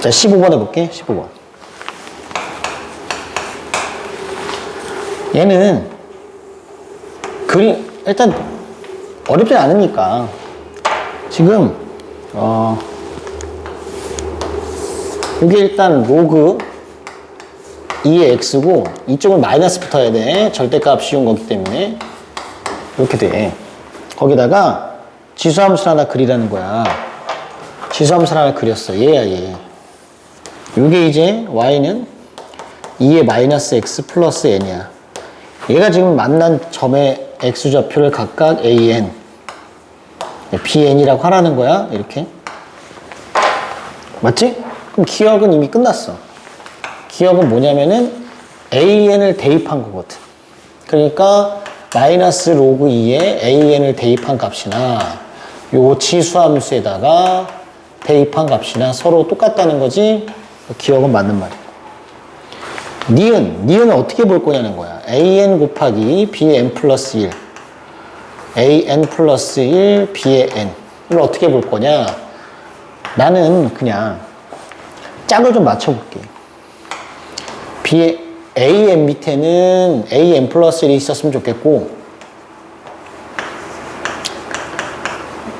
자, 15번 해볼게. 15번. 얘는 그림 일단 어렵지 않으니까 지금 어 이게 일단 로그 2의 x고 이쪽은 마이너스 붙어야 돼. 절대값 씌운 거기 때문에. 이렇게 돼. 거기다가 지수함수를 하나 그리라는 거야. 지수함수를 하나 그렸어. 얘야 얘 이게 이제 y는 2의 마이너스 x 플러스 n이야 얘가 지금 만난 점의 x좌표를 각각 an, bn이라고 하라는 거야. 이렇게. 맞지? 그럼 기억은 이미 끝났어. 기억은 뭐냐면은 an을 대입한 거거든. 그러니까 마이너스 로그 2에 an을 대입한 값이나 요 치수함수에다가 대입한 값이나 서로 똑같다는 거지. 기억은 맞는 말이야. 니은, 니은은 어떻게 볼 거냐는 거야. an 곱하기 bn 플러스 1. an 플러스 1, b의 n을 어떻게 볼 거냐. 나는 그냥 짝을 좀 맞춰볼게. b an 밑에는 an 플러스 1이 있었으면 좋겠고,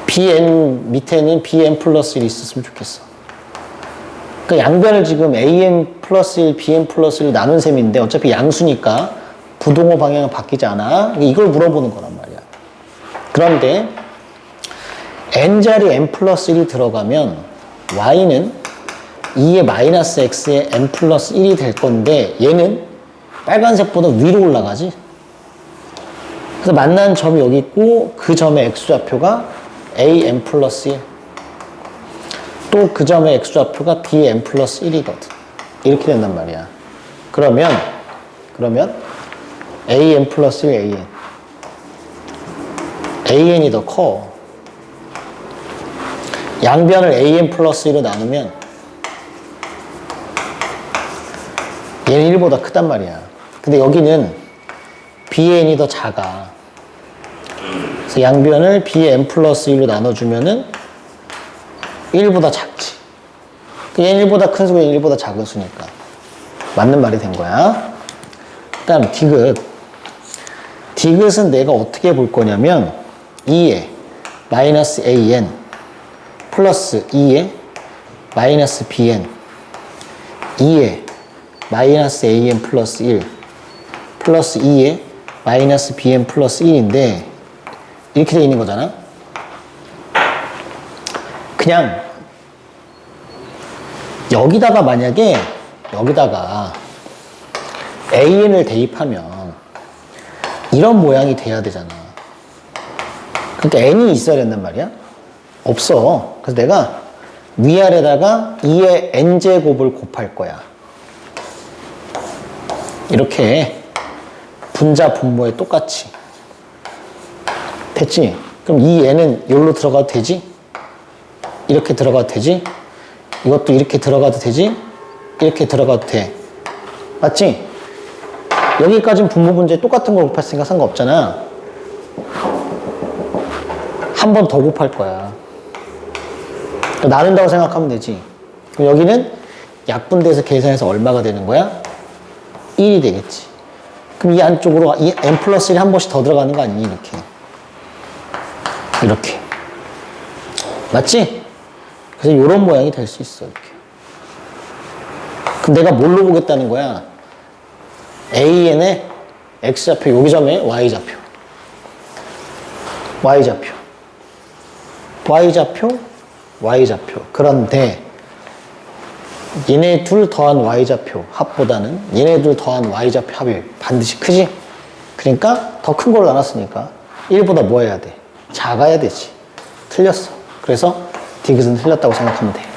bn 밑에는 bn 플러스 1이 있었으면 좋겠어. 그 양변을 지금 an 플러스 1, bn 플러스 1 나눈 셈인데 어차피 양수니까 부동호 방향은 바뀌지 않아. 이걸 물어보는 거란 말이야. 그런데 n자리 n 플러스 1이 들어가면 y는 2의 마이너스 x의 n 플러스 1이 될 건데 얘는 빨간색보다 위로 올라가지. 그래서 만난 점이 여기 있고 그 점의 x좌표가 a n 플러스 1. 또 그 점의 x좌표가 bn 플러스 1이거든. 이렇게 된단 말이야. 그러면, 그러면 an 플러스 1 an. an이 더 커. 양변을 an 플러스 1로 나누면 얘는 1보다 크단 말이야. 근데 여기는 bn이 더 작아. 그래서 양변을 bn 플러스 1로 나눠주면은 1보다 작지. 그 얘는 1보다 큰 수가 1보다 작은 수니까. 맞는 말이 된 거야. 그 다음, 디귿. 디귿은 내가 어떻게 볼 거냐면, 2에 마이너스 an 플러스 2에 마이너스 bn 2에 마이너스 an 플러스 1 플러스 2에 마이너스 bn 플러스 1인데 이렇게 돼 있는 거잖아. 그냥 여기다가 만약에 여기다가 an을 대입하면 이런 모양이 돼야 되잖아. 그러니까 n이 있어야 된단 말이야. 없어. 그래서 내가 위아래다가 2의 n제곱을 곱할 거야. 이렇게 분자 분모에 똑같이. 됐지? 그럼 이 n은 여기로 들어가도 되지? 이렇게 들어가도 되지? 이것도 이렇게 들어가도 되지? 이렇게 들어가도 돼. 맞지? 여기까지는 분모 분자에 똑같은 걸 곱했으니까 상관없잖아. 한 번 더 곱할 거야. 나눈다고 생각하면 되지. 그럼 여기는 약분돼서 계산해서 얼마가 되는 거야? 1이 되겠지. 그럼 이 안쪽으로 이 n 플러스 1이 한 번씩 더 들어가는 거 아니니? 이렇게. 이렇게. 맞지? 그래서 이런 모양이 될 수 있어. 이렇게. 그럼 내가 뭘로 보겠다는 거야? AN의 X좌표, 여기 점에 Y좌표. Y좌표. Y좌표, Y좌표. 그런데 얘네 둘 더한 Y좌표 합보다는 얘네 둘 더한 Y좌표 합이 반드시 크지? 그러니까 더 큰 걸로 나눴으니까 1보다 뭐 해야 돼? 작아야 되지. 틀렸어. 그래서 디귿은 틀렸다고 생각하면 돼.